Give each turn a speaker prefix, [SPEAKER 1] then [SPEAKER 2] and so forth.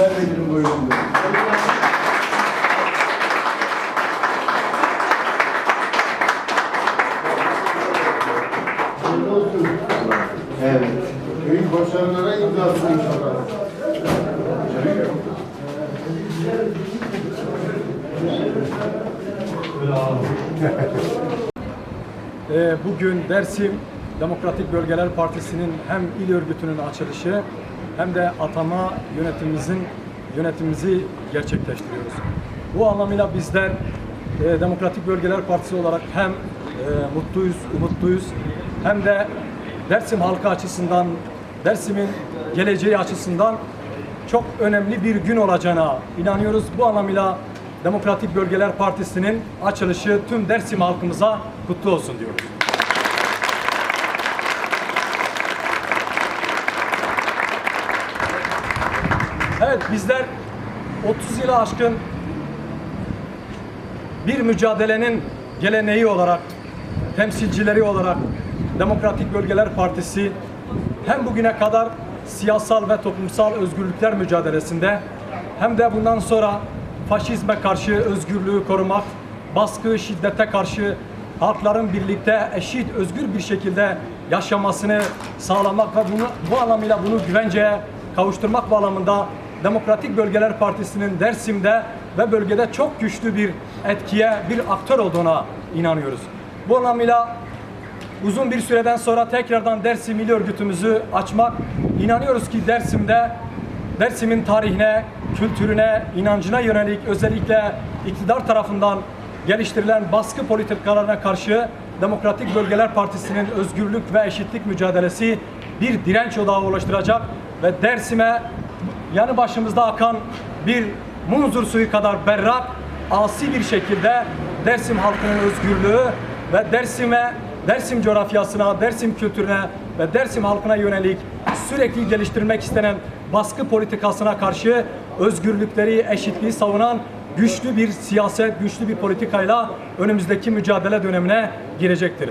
[SPEAKER 1] Ben de. Hayırlı olsun. Evet. Büyük başarılara imzasını inşallah.
[SPEAKER 2] Ee, Bugün Dersim Demokratik Bölgeler Partisi'nin hem il örgütünün açılışı hem de atama yönetimimizin yönetimimizi gerçekleştiriyoruz. Bu anlamıyla bizler e, Demokratik Bölgeler Partisi olarak hem e, mutluyuz, umutluyuz hem de Dersim halkı açısından, Dersim'in geleceği açısından çok önemli bir gün olacağına inanıyoruz. Bu anlamıyla Demokratik Bölgeler Partisi'nin açılışı tüm Dersim halkımıza kutlu olsun diyoruz. Evet bizler 30 yılı aşkın bir mücadelenin geleneği olarak, temsilcileri olarak Demokratik Bölgeler Partisi hem bugüne kadar siyasal ve toplumsal özgürlükler mücadelesinde hem de bundan sonra faşizme karşı özgürlüğü korumak, baskı, şiddete karşı halkların birlikte eşit, özgür bir şekilde yaşamasını sağlamak ve bunu bu anlamıyla bunu güvenceye kavuşturmak bağlamında Demokratik Bölgeler Partisi'nin Dersim'de ve bölgede çok güçlü bir etkiye, bir aktör olduğuna inanıyoruz. Bu anlamıyla uzun bir süreden sonra tekrardan Dersim İl Örgütümüzü açmak, inanıyoruz ki Dersim'de Dersim'in tarihine, kültürüne, inancına yönelik özellikle iktidar tarafından geliştirilen baskı politikalarına karşı Demokratik Bölgeler Partisi'nin özgürlük ve eşitlik mücadelesi bir direnç odağı oluşturacak ve Dersim'e yanı başımızda akan bir munzur suyu kadar berrak, asi bir şekilde Dersim halkının özgürlüğü ve Dersim'e, Dersim coğrafyasına, Dersim kültürüne ve Dersim halkına yönelik sürekli geliştirmek istenen baskı politikasına karşı özgürlükleri, eşitliği savunan güçlü bir siyaset, güçlü bir politikayla önümüzdeki mücadele dönemine girecektir.